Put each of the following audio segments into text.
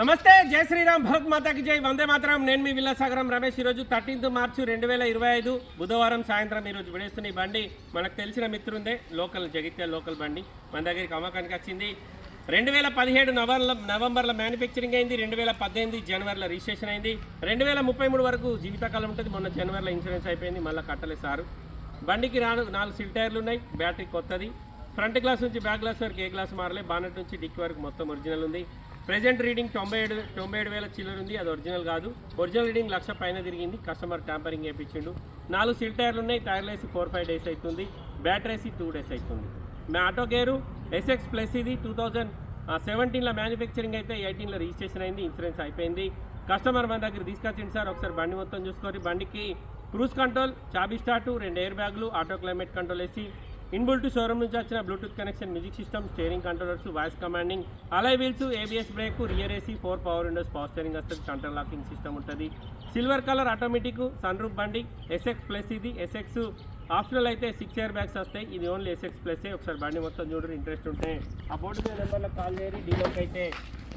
నమస్తే జై శ్రీరామ్ భరత్ మాతాకి జై. వందే మాత్రం. నేను మీ విల్లాసాగరం రమేష్. ఈరోజు థర్టీన్త్ మార్చి రెండు వేల ఇరవై ఐదు బుధవారం సాయంత్రం ఈరోజు విడేస్తున్న ఈ బండి మనకు తెలిసిన మిత్రుందే లోకల్ జగిత్యాల లోకల్ బండి. మన దగ్గరికి అమ్మకానికి వచ్చింది. రెండు వేల పదిహేడు నవంబర్లో నవంబర్లో మ్యానుఫ్యాక్చరింగ్ అయింది రెండు వేల పద్దెనిమిది జనవరిలో రిజిస్ట్రేషన్ అయింది. రెండు వేల ముప్పై మూడు వరకు జీవితకాలం ఉంటుంది. మొన్న జనవరిలో ఇన్సూరెన్స్ అయిపోయింది మళ్ళీ కట్టలేదు సారు. బండికి నాలుగు నాలుగు సిల్ టైర్లు ఉన్నాయి బ్యాటరీ కొత్తది. ఫ్రంట్ గ్లాస్ నుంచి బ్యాక్ గ్లాస్ వరకు ఏ గ్లాస్ మారలే బానెట్ నుంచి డిక్కి వరకు మొత్తం ఒరిజినల్ ఉంది. ప్రెజెంట్ రీడింగ్ తొంభై ఏడు తొంభై ఏడు వేల చిల్లర ఉంది. అది ఒరిజినల్ కాదు. ఒరిజినల్ రీడింగ్ లక్ష పైన తిరిగింది. కస్టమర్ ట్యాంపరింగ్ వేయించిండు. నాలుగు సిల్ టైర్లు ఉన్నాయి. టైర్లు వేసి ఫోర్ ఫైవ్ డేస్ అవుతుంది బ్యాటరీ వేసి టూ డేస్ అవుతుంది మా ఆటో గేరు ఎస్ఎక్స్ ప్లస్ ఇది. టూ థౌజండ్ సెవెంటీన్లో మ్యానుఫ్యాక్చరింగ్ అయితే ఎయిటీన్లో రిజిస్ట్రేషన్ అయింది. ఇన్సూరెన్స్ అయిపోయింది. కస్టమర్ మన దగ్గర తీసుకొచ్చింది సార్. ఒకసారి బండి మొత్తం చూసుకొని బండికి క్రూజ్ కంట్రోల్ చాబీ స్టార్టు రెండు ఎయిర్ బ్యాగులు ఆటో క్లైమేట్ కంట్రోల్ వేసి ఇన్బుల్ట్ షోరూమ్ నుంచి వచ్చిన Bluetooth connection music system steering controllers voice commanding alloy wheels ABS brake rear AC four power windows power steering వస్తుంది కంట్రోల్ లాకింగ్ సిస్టమ్ ఉంటుంది. Silver colour automatic sun roof బండి SX plus ఇది SX optional అయితే six air bags వస్తాయి. ఇది only SX plus ఒకసారి బండి మొత్తం చూడరు ఇంట్రెస్ట్ ఉంటే. ఆ బోర్డు మీద నెంబర్లో కాల్ చేయరు డీలోకి అయితే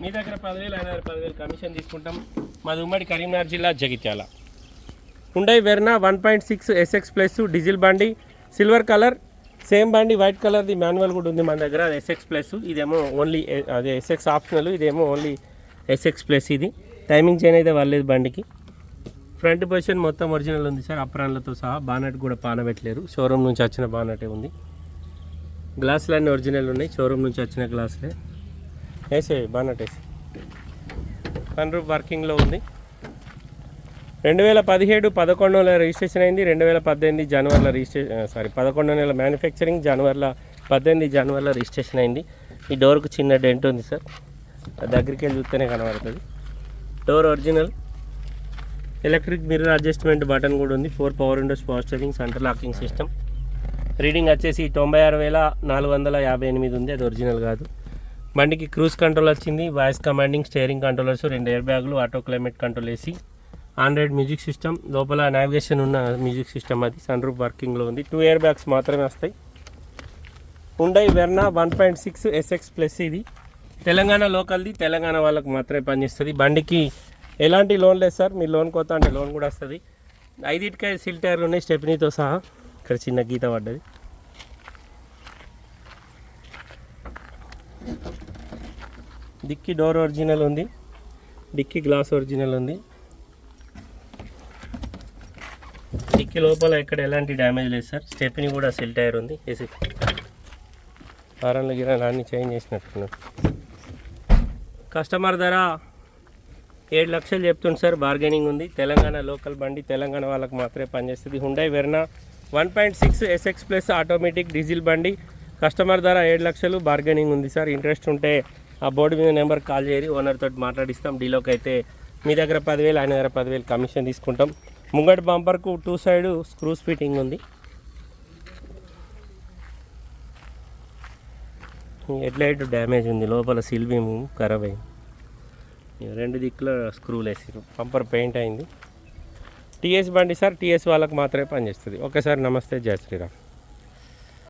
మీ దగ్గర పదివేలు ఆయన దగ్గర పదివేలు కమిషన్ తీసుకుంటాం. మాది ఉమ్మడి కరీంనగర్ జిల్లా Jagtial. Hyundai Verna one point six SX plus diesel బండి సిల్వర్ కలర్ సేమ్ బండి వైట్ కలర్ది మాన్యువల్ కూడా ఉంది మన దగ్గర అది ఎస్ఎక్స్ ప్లస్ ఇదేమో ఓన్లీ అదే ఎస్ఎక్స్ ఆప్షనల్ ఇదేమో ఓన్లీ ఎస్ఎక్స్ ప్లస్ ఇది. టైమింగ్ చైన్ అయితే వాళ్ళేది బండికి. ఫ్రంట్ పొజిషన్ మొత్తం ఒరిజినల్ ఉంది సార్. అప్రాన్లతో సహా బానట్ కూడా పానబెట్టలేరు. షోరూమ్ నుంచి వచ్చిన బానటే ఉంది. గ్లాసులు అన్నీ ఒరిజినల్ ఉన్నాయి. షోరూమ్ నుంచి వచ్చిన గ్లాసులే వేసే బానట్ వేసి సన్ రూప్ వర్కింగ్లో ఉంది. రెండు వేల పదిహేడు పదకొండు నెల రిజిస్ట్రేషన్ అయింది. రెండు వేల పద్దెనిమిది జనవరిలో రిజిస్ట్రేషన్ సారీ పదకొండు నెల మ్యానుఫ్యాక్చరింగ్ జనవరిలో పద్దెనిమిది జనవరిలో రిజిస్ట్రేషన్ అయింది. ఈ డోర్కు చిన్న డెంట్ ఉంది సార్. దగ్గరికి వెళ్ళి చూస్తేనే కనబడుతుంది. Door original. Electric mirror adjustment button కూడా ఉంది. Four power windows power steering centre locking system. Reading వచ్చేసి తొంభై ఆరు వేల నాలుగు వందల యాభై ఎనిమిది ఉంది. అది ఒరిజినల్ కాదు. బండికి క్రూజ్ కంట్రోల్ వచ్చింది. వాయిస్ కమాండింగ్ స్టేరింగ్ కంట్రోలర్స్ రెండు ఎయిర్ బ్యాగులు ఆటో క్లైమేట్ కంట్రోల్ వేసి ఆండ్రాయిడ్ మ్యూజిక్ సిస్టమ్ లోపల నావిగేషన్ ఉన్న మ్యూజిక్ సిస్టమ్ అది సన్ రూప్ వర్కింగ్లో ఉంది. టూ ఇయర్ బ్యాగ్స్ మాత్రమే వస్తాయి. Hyundai Verna one point six SX plus ఇది. తెలంగాణ లోకల్ది తెలంగాణ వాళ్ళకు మాత్రమే పనిచేస్తుంది. బండికి ఎలాంటి లోన్ లేదు సార్. మీ లోన్ కొత్త అంటే లోన్ కూడా వస్తుంది. ఐదిటికాయ సిల్ టైర్లు ఉన్నాయి స్టెప్నీతో సహా. ఇక్కడ చిన్న గీత పడ్డది. డిక్కీ డోర్ ఒరిజినల్ ఉంది. డిక్కీ గ్లాస్ ఒరిజినల్ ఉంది. డిక్కి లోపల ఎక్కడ ఎలాంటి డ్యామేజ్ లేదు సార్. స్టెప్ని కూడా సెల్ టైర్ ఉంది. ఏసీ. వారంలో గిరా నాన్ని చేంజ్ చేసినట్టున్నారు. కస్టమర్ ధర ఏడు లక్షలు చెప్తుంది సార్. బార్గెనింగ్ ఉంది. తెలంగాణ లోకల్ బండి తెలంగాణ వాళ్ళకి మాత్రమే పనిచేస్తుంది. Hyundai Verna one point six SX plus automatic diesel బండి. కస్టమర్ ధర ఏడు లక్షలు. బార్గెనింగ్ ఉంది సార్. ఇంట్రెస్ట్ ఉంటే ఆ బోర్డు మీద నెంబర్ కాల్ చేయరి ఓనర్ తోటి మాట్లాడిస్తాం. డీలోకి అయితే మీ దగ్గర పదివేలు ఆయన దగ్గర పదివేలు కమిషన్ తీసుకుంటాం. ముంగటి బంపర్కు టూ సైడ్ స్క్రూస్ ఫిట్టింగ్ ఉంది. హెడ్లైట్ డ్యామేజ్ ఉంది. లోపల సిల్బీమ్ ఖరాబ్ అయింది. రెండు దిక్కుల స్క్రూలు వేసారు పంపర్ పెయింట్ అయింది. టీఎస్ బండి సార్ టీఎస్ వాళ్ళకి మాత్రమే పనిచేస్తుంది. ఓకే సార్ నమస్తే జయ శ్రీరామ్.